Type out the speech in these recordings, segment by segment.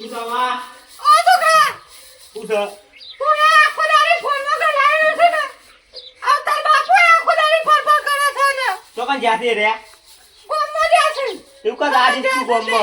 શું થવા ઓ તો કે શું થા તું આ ખુદાની ફોનમાં કરાયો છે ને આ તાર બાપુ આ ખુદાની ફોન પર કરે છે ને તો કણ જાતી રે બોમ્બો જાતી એવું કદાચ તું બોમ્બો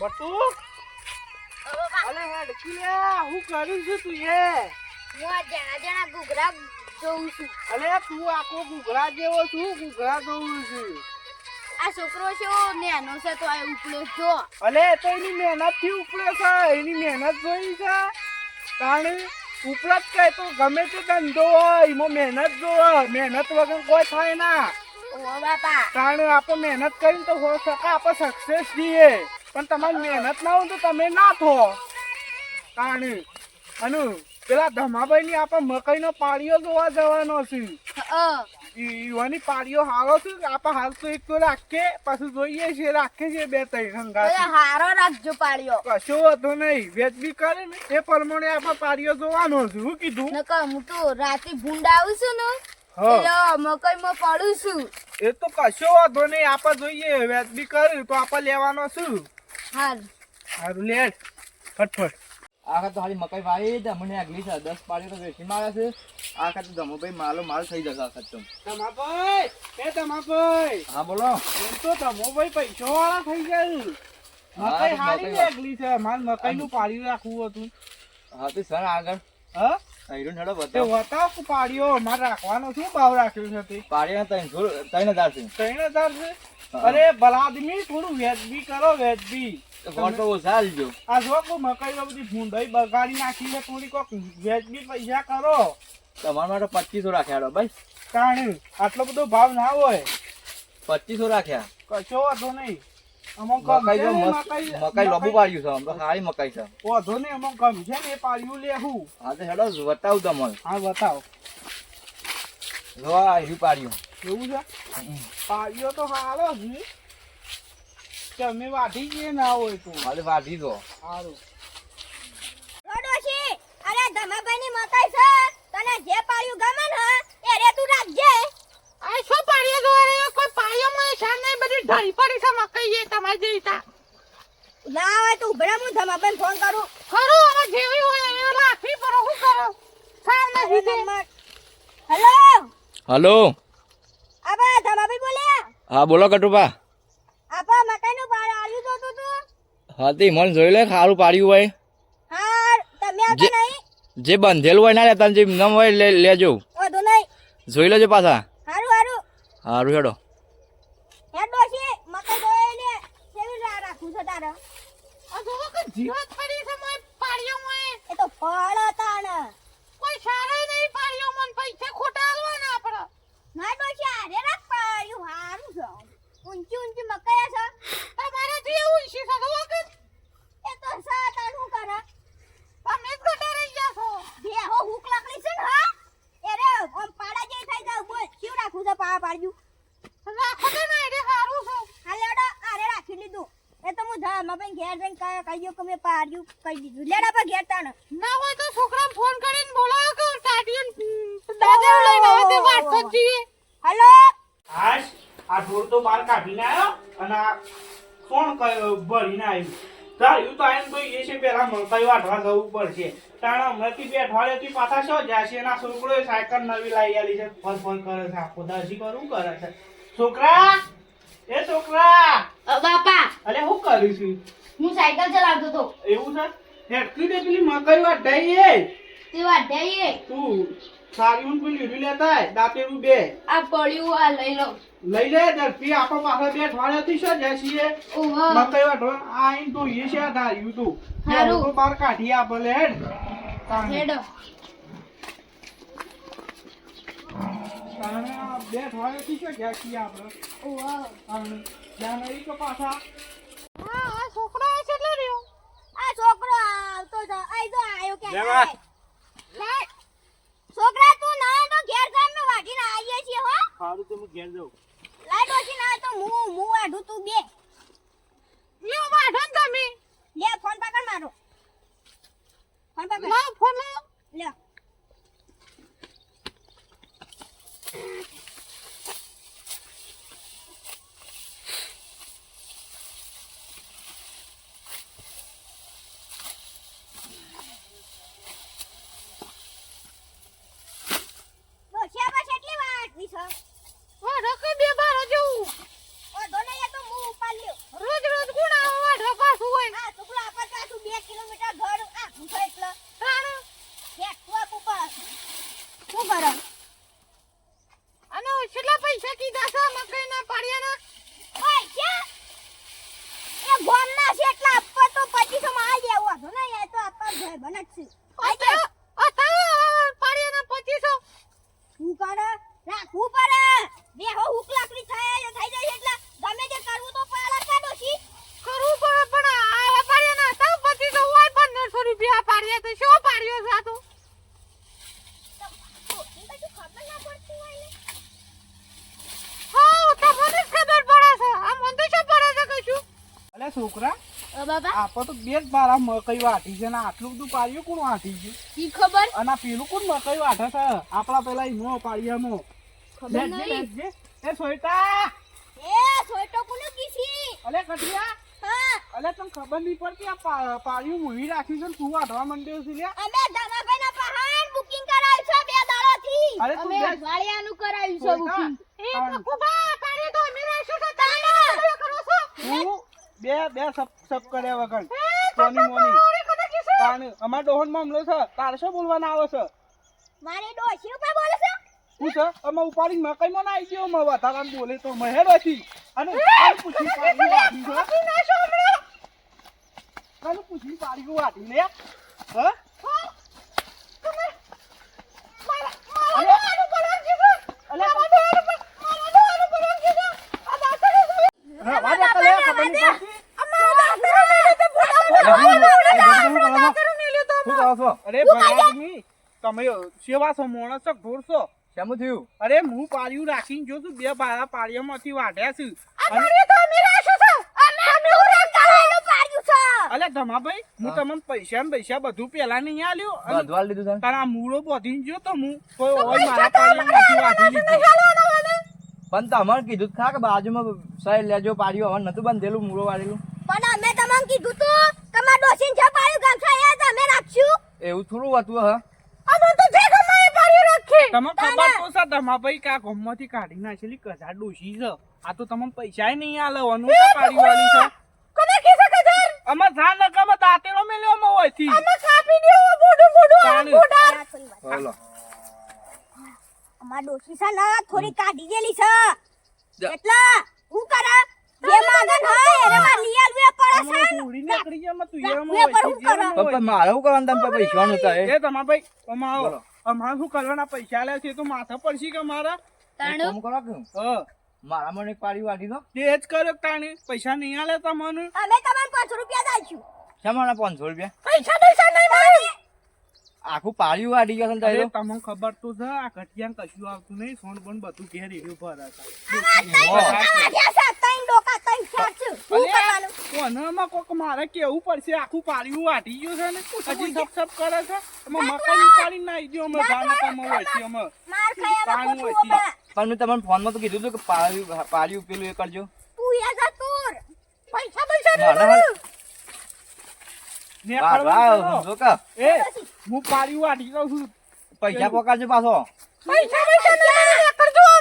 બટુ? અલે હેડ હું કરું છું તું એ. હું આ જણા જણા જોઉં છું. અલે તું આખો ગુગરા જેવો છું ગુગરા જોઉં છું. આ છોકરો છે ઓ નેનો છે તો આ ઉપડ્યો જો. અલે તો એની મહેનતથી ઉપડે છે એની મહેનત જોઈ છે. કારણ ઉપલત કહે તો ગમે તે ધંધો હોય એમાં મહેનત જોવે મહેનત વગર કોઈ થાય ના. ઓ બાપા. આપણે મહેનત કરીને તો હો શકે આપણે સક્સેસ છીએ પણ તમારી મહેનત ના હોય તો તમે ના થો. કારણ અને પેલા ધમાભાઈ ની આપણે મકાઈનો પાળીઓ જોવા જવાનો છે. યુવાની પાળીઓ હારો છે આપણે હાલ તો એક તો રાખીએ પછી જોઈએ છે રાખીએ છે બે ત્રણ ઓલા હારો રાખજો પાળીઓ. કશો વાંધો નહીં વેચબી કરે ને એ પ્રમાણે આપણે પાળીઓ જોવાનો છે શું કીધું. નકર હું તો રાતે ભૂંડ આવું છું ને હા. મકઈમાં પડું છું. એ તો કશો વાંધો નહીં આપણે જોઈએ વેચબી કરે તો આપણે લેવાનો શું હાલ સારું લેટ ફટફટ. આખા તો હાલી મકાઈ વાવી છે મને આગલી છે દસ પાડી તો વેચી મારે છે. આખા તો ધમુભાઈ માલો માલ થઈ જશે આખા તો. તમાભાઈ એ તમાભાઈ હા બોલો. એમ તો ધમોભાઈ પૈસા વાળા થઈ ગયું મકાઈ હારી મકાઈ છે. માલ મકાઈ નું પાડી રાખવું હતું. હા તો સર આગળ. હા? તૈરું હેડો બતાવો. બતાવ કે પાડ્યો મારે રાખવાનો શું ભાવ રાખ્યો છે તે? પાડી ત્રણસો ત્રણ હજાર છે. ત્રણ હજાર છે? અરે ભલા આદમી થોડું વેજબી કરો વેજબી ફોન તો ઓછા આલજો આ જો કોઈ મકાઈ તો બધી ભૂંડાઈ બગાડી નાખી છે થોડી કોક વેજબી પૈસા કરો. તમારા માટે પચીસો રાખ્યા ભાઈ. કારણ આટલો બધો ભાવ ના હોય. પચીસો રાખ્યા. કશો વાંધો નહીં. મકાઈ જો મકાઈ લોબુ પાડ્યું છે આમ તો સારી મકાઈ છે. ગમશે ને એ પાડ્યું લેવું હા. તો હેડો બતાવું તમને. હા બતાવો. જો આ રહ્યું પાડ્યું. એવું છે? પાડ્યો તો હારો છે તમે વાઢી જઈએ ના હોય તો. હાલે વાઢી દો. સારું અરે ધમાભાઈ ની મકાઈ છે તને જે પાડ્યું ગમે ને એ રે તું રાખજે આ શું પાડીઓ જોવા રહ્યો? કોઈ પાડીઓમાં છે ઢળી પડી સમા કહીએ તમારી જેવી ના હોય તો ઉભરે હું બેન ફોન કરું. ખરું, હવે જેવી હોય એ રાખી પર હું કરો? સાવ ના જીતે હેલો? હલો? આબા ધમાભાઈ બોલ્યા? હા બોલો કટુપા આપા મકાઈનું પાડ આવ્યું તો તું તું? હા તે મન જોઈ લે સારું પાડ્યું હોય. હા તમે આવતા જે- નહીં? જે બંધેલું હોય ના લેતા જે ન હોય લે લેજો. વધુ નહીં. જોઈ લેજો પાછા. હારું હારું. સારું હેડો હે ડોશી મકાઈ જોઈ લે કેવી રા- રાખવું છે તારે આ જોવો કે જીવાત પડી છે મોય પાડીઓમાં. એ તો ફળ હતા ને કોઈ સારાય નહીં પાડીઓમાં ને પૈસા ખોટા આલવાના આપણે. ના ડોશી આરે રાખ પાડ્યું હારું છે ઊંચી ઊંચી મકાઈ છે તમારાથી એવું ઈચ્છી શકો કે એ તો સાતાન હું કરે તમે જ ગટારી ગયા છો. બેહો હુક લાકડી છે ને હા એ રે આમ પાડા જેવી થઈ જાવ બોલ કેવું રાખવું છે પા પાડ્યું રાખો તો ને એટલે સારું છે. હા લેડો આરે રાખી લીધું એ ધા ભાઈ ઘેર જઈને કયો કહ્યું કે મેં પાડ્યું કહી દીધું. લેડા પર ઘેર તાણ. ના હોય તો છોકરાને ફોન કરીને બોલાવો કે ટાટીઓ દાદા લઈને આવે તે વાત જ હેલો? હલો આ ઢોર તો બહાર કાઢીને આવ્યો અને આ કોણ કયો ભરીને આવ્યું. ધાર્યું તો આઈને તો એ છે પેલા મકાઈ વાઢવા જવું પડશે. તાણ હમણાંથી બે અઠવાડિયાથી પાછા શું જશે એના છોકરોએ સાયકલ નવી લાવી આલી છે. ફોન ફોન કરે છે. આખો દાસી કરું કરે છે. છોકરા એ છોકરા! બાપા! અરે હું કર્યું છું? હું સાયકલ ચલાવતો તો. એવું છે? હેડકી દે પેલી મકાઈ વાઢાઈ એ. તે વાઢાઈએ તું સારી ઊંઘ પેલી લીધી લેતા દાંતે દાંતેરું બે. આ પડ્યું આ લઈ લો. લઈ લે ઝડપી આપો પાસે બે અઠવાડિયાથી છે જશીએ ઓહો. મકાઈ વાઢો આ ઇન તો ઈ છે આ ધાર્યું તું હારું. તો બાર કાઢી આપે લે હેડ. હેડો. તાણે બે અઠવાડિયાથી શું જશીએ આપણે? ઓહો તાણે. ત્યાં નહીં તો પાછા? હા આ છોકરો આ કેટલો રહ્યો? આ છોકરો આવતો જ આઈ તો આવ્યો કે છોકરા તું ના તો ઘેર કામ મે વાટીને આવીએ છીએ હો. સારું તો હું ઘેર જાઉં. લાય ડોશી ના તો હું હું વાઢું તું બે. લ્યો વાઢો ને તમે. લે ફોન પકડ મારો. ફોન પકડ. ફોન. લે Thank you. કરે રાખવું પડે. બે હો હુક લાકડી થાય થઈ જાય એટલે ગમે તે કરવું તો પહેલા કાઢો છી કરવું પડે પણ આ પાડ્યા ના તો પછી તો હોય પંદરસો રૂપિયા પાડ્યા તો શું પાડ્યો સાતો તો? ખબર ના પડતી હોય ને હા તમને જ ખબર પડે છે આ મને તો શું પડે છે કશું અલે છોકરા. બાબા. આપણે તો બે જ બારા મકાઈ વાટી છે ને આટલું બધું પાડ્યું કોણ વાટી છે? કી ખબર? અને પેલું કોણ મકઈ વાટે છે? આપણા પેલા ઈમો પાડિયામાં ખબર નહીં. એ સોયટા. એ છોટો કોને કીસી અલે કટિયા હા. અલે તને ખબર નહીં પડતી આ પાડ્યું મૂવી રાખ્યું છે ને તું વાટવા માંડ્યો છે લ્યા? અમે ધમાભાઈ ના પહાડ બુકિંગ કરાવ્યું છે બે દાડો થી અમે અઠવાડિયાનું કરાવ્યું છે બુકિંગ એ તાણ- કુબા પાડ્યો તો અમે રહેશું તો તમે શું કરો છો તું બે બે સપ સપ કર્યા વગર. સોની મોની. તાણ અમાર ડોહન મામલો છે. તાર શું બોલવાના આવે છે? મારે ડોશી ઉપર બોલે છે? હું છે? અમે ઉપાડી મકાઈ માં આવી ગયો અમે વધારાને બોલે તો મહેર હતી અને આને પૂછી પાડી છે આને પૂછી પાડી વાટી લે હા અલે અલે રવા દે કલે ખબર નહીં પડતી અરે ભગવાનની તમે સેવા છો મોણસ છો ઢોર છો શેમ થયું? અરે હું પાળિયું રાખીને જો છું બે બારા પાળિયામાંથી વાઢ્યા છે. અલે ધમાભાઈ હું તમને પૈસા ને પૈસા બધું પેલા નહીં આલ્યું. અને બધવાળ લીધું તને તારા મૂળો બોધીને જો તો હું કોઈ હોય મારા પાળિયામાંથી વાઢી લીધું. પણ તમારે કીધું જ કે બાજુમાં સાહેબ લેજો પાડ્યું હવે નતું બંધેલું મૂળો વાળેલું પણ અમે તમને કીધું તું કે મારા જે પાડ્યું ગામઠા એ જ અમે રાખશું. એવું થોડું હતું હા. તમે ખબર તો છે તમા ભાઈ કા ગોમમાંથી કાઢી નાખેલી કઝા ડોશી છે. આ તો તમને પૈસા નહીં આલવાનું અનુ પાડી વાળી છે? અમે ધ્યાન ન કમે દાંતેલો મેલ્યો અમે હોયથી દેવો બોડો થોડી વાત. બોલો અમાર ડોશી છે ને થોડી કાઢી ગયેલી છે. એટલે હું કરે? જે માગન હોય એને માર મારે શું કરવાનું? તમે પૈસાનું હતા એ એ ધમાભાઈ અમાર આવો. અમારે શું કરવાના? પૈસા લે છે તો માથા પડશે કે મારા? કામ કરો કે મારા મને પાડી વાટી દો. તે જ કર્યો તાણી. પૈસા નહીં આલે તમને? અમે તમને પાંચસો રૂપિયા દાઈશું પાંચસો રૂપિયા? પૈસા પૈસા નહીં મારે. આખું પાળ્યું વાટી ગયો છે તમને ખબર તો છે આ ઘટિયા કશું આવતું નહીં. સોન પણ બધું ઘેર એર્યું ભરે છે. કોક મારે કેવું પડશે? આખું પાડ્યું વાટી ગયું છે ને? હજી સપ સપ કરે છે? અમે મકાન પાડી નાઈ ગયો અમે ગાના હોય છે અમે. પણ મેં તમને ફોનમાં તો કીધું હતું કે પાળ્યું પાળ્યું પેલું એ કરજો. પૈસા મારા હાલ- ને વાહ ખડવા વાહ કરો. સમજો કે એ હું પાડ્યું વાટી દઉં છું. પૈસા પોકાડજો પાછો. પૈસા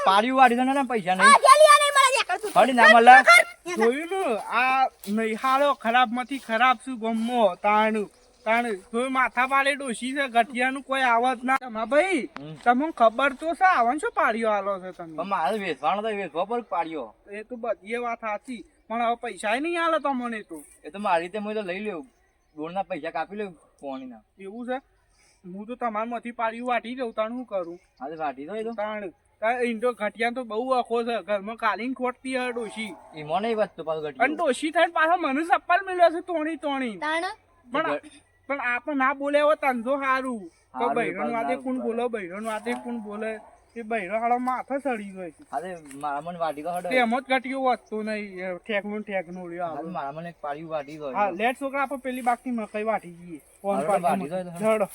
પાડ્યું વાળી દો ને પૈસા નહીં. હળી ના મળે. જોયું ને આ નૈહાળો ખરાબમાંથી ખરાબ શું ગમો તાણું તાણું. જોયું માથા પાડે ડોસી છે ગઠિયાનું કોઈ આવત ના. તમા ભાઈ તમે તમને ખબર તો છે આવન શું પાડ્યો આલો છે તમે? મારે વેચવાનો તો વેચવો પર પાડ્યો એ તો બધી વાત સાચી. પણ હવે પૈસા નહીં આલે તમને તો. એ તો મારી રીતે હું તો લઈ લઉં. ગોળના પૈસા કાપી લઉં પોણીના. એવું છે? હું તો તમારામાંથી પાડી વાટી દઉં તાણ શું કરું? હા તો વાટી દો એ તો. તાણ. તાણ તો ઘટિયા તો બહુ અખો છે ઘરમાં કાલીન ખોટતી હે ડોશી. એમાં નહીં વધતું પાછું અને ઘટી ડોશી થઈને પાછા મને સપ્પાલ મળ્યો છે તોણી તોણી. તાણ? પણ પણ આપણે ના બોલે હવે તંજો સારું તો હારું, બૈરણ વાતે કોણ. બોલે બૈરણ વાતે કોણ બોલે? એ બૈરો હાડો માથે સડી ગયો છે. અરે મારા મને ગયો હડો. તેમ જ ગટ્યો વધતું નહીં ઠેકનું ઠેકનું રહ્યું હા તો આવે. મારા મને એક પાડ્યું વાટી ગયો. હા લેટ છોકરા આપણે પેલી બાકી મકાઈ વાટી જઈએ. ફોન પર વાટી. જડો